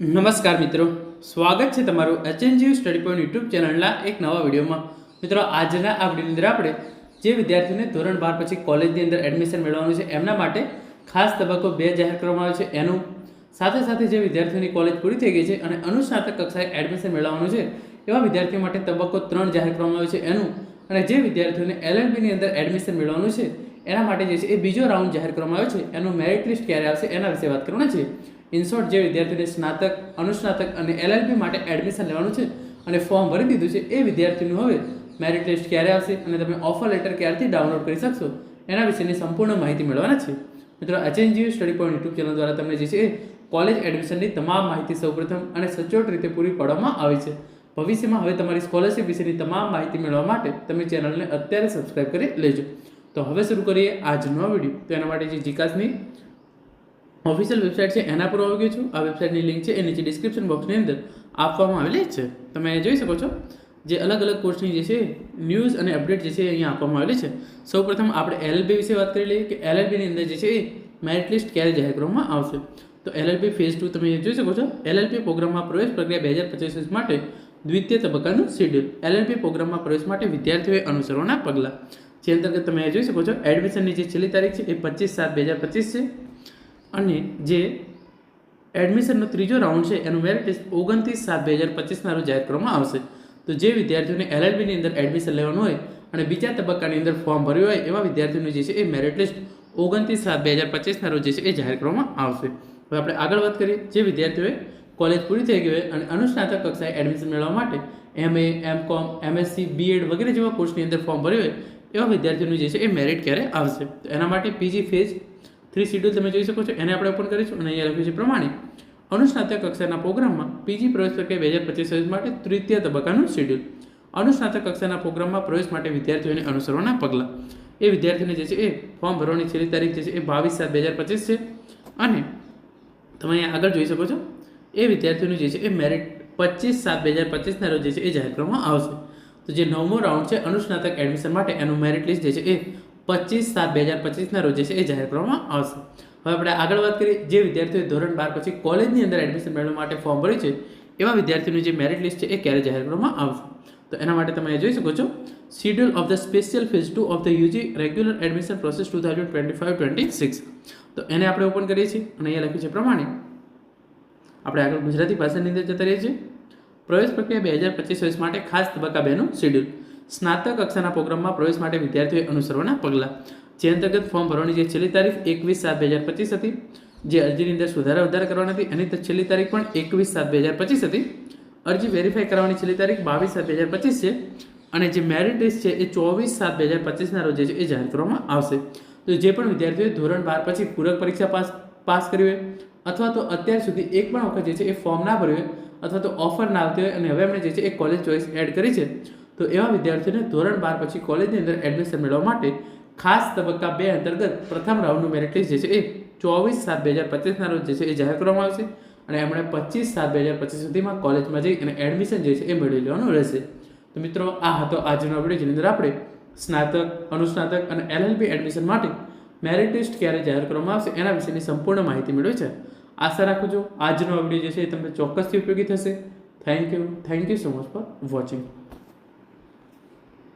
નમસ્કાર મિત્રો. સ્વાગત છે તમારું એચએનજીયુ સ્ટડી પોઈન્ટ યુટ્યુબ ચેનલના એક નવા વિડીયોમાં. મિત્રો, આજના આ વિડીયોની અંદર આપણે જે વિદ્યાર્થીઓને ધોરણ બાર પછી કોલેજની અંદર એડમિશન મેળવવાનું છે, એમના માટે ખાસ તબક્કો બે જાહેર કરવામાં આવ્યો છે, એનું. સાથે સાથે જે વિદ્યાર્થીઓની કોલેજ પૂરી થઈ ગઈ છે અને અનુસ્નાતક કક્ષાએ એડમિશન મેળવવાનું છે, એવા વિદ્યાર્થીઓ માટે તબક્કો ત્રણ જાહેર કરવામાં આવ્યો છે, એનું. અને જે વિદ્યાર્થીઓને એલએલબીની અંદર એડમિશન મેળવવાનું છે, એના માટે જે છે એ બીજો રાઉન્ડ જાહેર કરવામાં આવ્યો છે, એનું મેરિટ લિસ્ટ ક્યારે આવશે, એના વિશે વાત કરવાના છે ઇન શોર્ટ જે વિદ્યાર્થીઓને સ્નાતક, અનુસ્નાતક અને એલએલબી માટે એડમિશન લેવાનું છે અને ફોર્મ ભરી દીધું છે એ વિદ્યાર્થીનું હવે મેરિટ લિસ્ટ ક્યારે આવશે અને તમે ઓફર લેટર ક્યારથી ડાઉનલોડ કરી શકશો એના વિશેની સંપૂર્ણ માહિતી મેળવવાના છે. મિત્રો HNGU study point YouTube channel દ્વારા તમને જે છે એ કોલેજ એડમિશનની તમામ માહિતી સૌપ્રથમ અને સચોટ રીતે પૂરી પાડવામાં આવે છે. ભવિષ્યમાં હવે તમારી સ્કોલરશિપ વિશેની તમામ માહિતી મેળવવા માટે તમે ચેનલને અત્યારે સબસ્ક્રાઇબ કરી લેજો. તો હવે શરૂ કરીએ આજનો વીડિયો તો એના માટે જે જીકાસની ઓફિશિયલ વેબસાઇટ છે, એના પર આવી ગયું છું. આ વેબસાઇટની લિંક છે, એ નીચે ડિસ્ક્રિપ્શન બોક્સની અંદર આપવામાં આવેલી છે. તમે જોઈ શકો છો જે અલગ અલગ કોર્સની જે છે ન્યૂઝ અને અપડેટ જે છે અહીંયા આપવામાં આવેલી છે. સૌપ્રથમ આપણે એલએલબી વિશે વાત કરી લઈએ કે એલએલબીની અંદર જે છે, એ મેરિટ લિસ્ટ ક્યારે જાહેર કરવામાં આવશે? તો એલએલબી ફેઝ ટુ તમે જોઈ શકો છો. એલએલબી પ્રોગ્રામમાં પ્રવેશ પ્રક્રિયા બે હજાર પચીસ માટે દ્વિતીય તબક્કાનું શેડ્યુલ એલએલપી પ્રોગ્રામમાં પ્રવેશ માટે વિદ્યાર્થીઓએ અનુસરવાના પગલાં. જે અંતર્ગત તમે જોઈ શકો છો એડમિશનની જે છેલ્લી તારીખ છે, એ પચીસ સાત બે હજાર પચીસ છે. અને જે એડમિશનનો ત્રીજો રાઉન્ડ છે, એનું મેરિટ લિસ્ટ ઓગણત્રીસ સાત બે હજાર પચીસના રોજ જાહેર કરવામાં આવશે. તો જે વિદ્યાર્થીઓને એલએલબીની અંદર એડમિશન લેવાનું હોય અને બીજા તબક્કાની અંદર ફોર્મ ભર્યું હોય, એવા વિદ્યાર્થીઓનું જે છે એ મેરિટ લિસ્ટ ઓગણત્રીસ સાત બે હજાર પચીસના રોજ જે છે એ જાહેર કરવામાં આવશે. હવે આપણે આગળ વાત કરીએ, જે વિદ્યાર્થીઓએ કોલેજ પૂરી થઈ ગઈ હોય અને અનુસ્નાતક કક્ષાએ એડમિશન મેળવવા માટે એમએ એમ કોમ એમએસસી, બીએડ વગેરે જેવા કોર્સની અંદર ફોર્મ ભર્યું હોય, એવા વિદ્યાર્થીઓનું જે છે એ મેરિટ ક્યારે આવશે? તો એના માટે પીજી ફેઝ થ્રી શેડ્યુલ તમે જોઈ શકો છો, એને આપણે ઓપન કરીશું અને અહીંયા લખ્યું છે પ્રમાણે અનુસ્નાતક કક્ષાના પ્રોગ્રામમાં પીજી પ્રવેશ પ્રક્રિયા બે હજાર પચીસ માટે તૃતીય તબક્કાનું શેડ્યુલ. અનુસ્નાતક કક્ષાના પ્રોગ્રામમાં પ્રવેશ માટે વિદ્યાર્થીઓને અનુસરવાના પગલાં. એ વિદ્યાર્થીને જે છે એ ફોર્મ ભરવાની છેલ્લી તારીખ જે છે એ બાવીસ સાત બે હજાર પચીસ છે. અને તમે અહીંયા આગળ જોઈ શકો છો, એ વિદ્યાર્થીઓનું જે છે એ મેરિટ પચીસ સાત બે હજાર પચીસના રોજ જે છે એ જાહેર કરવામાં આવશે. તો જે નવમો રાઉન્ડ છે અનુસ્નાતક એડમિશન માટે એનું મેરિટ લિસ્ટ જે છે એ પચીસ સાત બે હજાર પચીસના રોજ છે એ જાહેર કરવામાં આવશે. હવે આપણે આગળ વાત કરીએ, જે વિદ્યાર્થીઓએ ધોરણ બાર પછી કોલેજની અંદર એડમિશન મેળવવા માટે ફોર્મ ભર્યું છે, એવા વિદ્યાર્થીઓની જે મેરિટ લિસ્ટ છે એ ક્યારે જાહેર કરવામાં આવશે? તો એના માટે તમે જોઈ શકો છો schedule of the special phase two of the UG regular admission process two thousand twenty five twenty six તો એને આપણે ઓપન કરીએ છીએ અને અહીંયા લખ્યું છે પ્રમાણે, આપણે આગળ ગુજરાતી ભાષાની અંદર જતા રહીએ છીએ. પ્રવેશ પ્રક્રિયા બે હજાર પચીસ માટે ખાસ તબક્કા બેનું શેડ્યુલ સ્નાતક કક્ષાના પ્રોગ્રામમાં પ્રવેશ માટે વિદ્યાર્થીઓએ અનુસરવાના પગલાં. જે અંતર્ગત ફોર્મ ભરવાની જે છેલ્લી તારીખ એકવીસ સાત બે પચીસ હતી, જે અરજીની અંદર સુધારા વધારા કરવાની હતી એની છેલ્લી તારીખ પણ એકવીસ સાત બે હજાર પચીસ હતી. અરજી વેરીફાઈ કરવાની છેલ્લી તારીખ બાવીસ સાત બે હજાર પચીસ છે અને જે મેરિટ લિસ્ટ છે એ ચોવીસ સાત બે હજાર પચીસના રોજ છે એ જાહેર કરવામાં આવશે. તો જે પણ વિદ્યાર્થીઓએ ધોરણ બાર પછી પૂરક પરીક્ષા પાસ પાસ કરી હોય અથવા તો અત્યાર સુધી એક પણ વખત જે છે એ ફોર્મ ના ભર્યું હોય અથવા તો ઓફર ના આવતી હોય અને હવે એમણે જે છે એ કોલેજ ચોઈસ એડ કરી છે તો એવા વિદ્યાર્થીઓને ધોરણ બાર પછી કોલેજની અંદર એડમિશન મેળવવા માટે ખાસ તબક્કા બે અંતર્ગત પ્રથમ રાઉન્ડનું મેરિટ લિસ્ટ જે છે એ ચોવીસ સાત બે હજાર પચીસના રોજ જે છે એ જાહેર કરવામાં આવશે અને એમણે પચીસ સાત બે હજાર પચીસ સુધીમાં કોલેજમાં જઈ અને એડમિશન જે છે એ મેળવી લેવાનું રહેશે. તો મિત્રો, આ હતો આજનો વીડિયો જેની અંદર આપણે સ્નાતક, અનુસ્નાતક અને એલએલબી એડમિશન માટે મેરિટ લિસ્ટ ક્યારે જાહેર કરવામાં આવશે એના વિશેની સંપૂર્ણ માહિતી મેળવી છે. આશા રાખું છું આજનો વીડિયો જે છે એ તમને ચોક્કસથી ઉપયોગી થશે. Thank you thank you so much for watching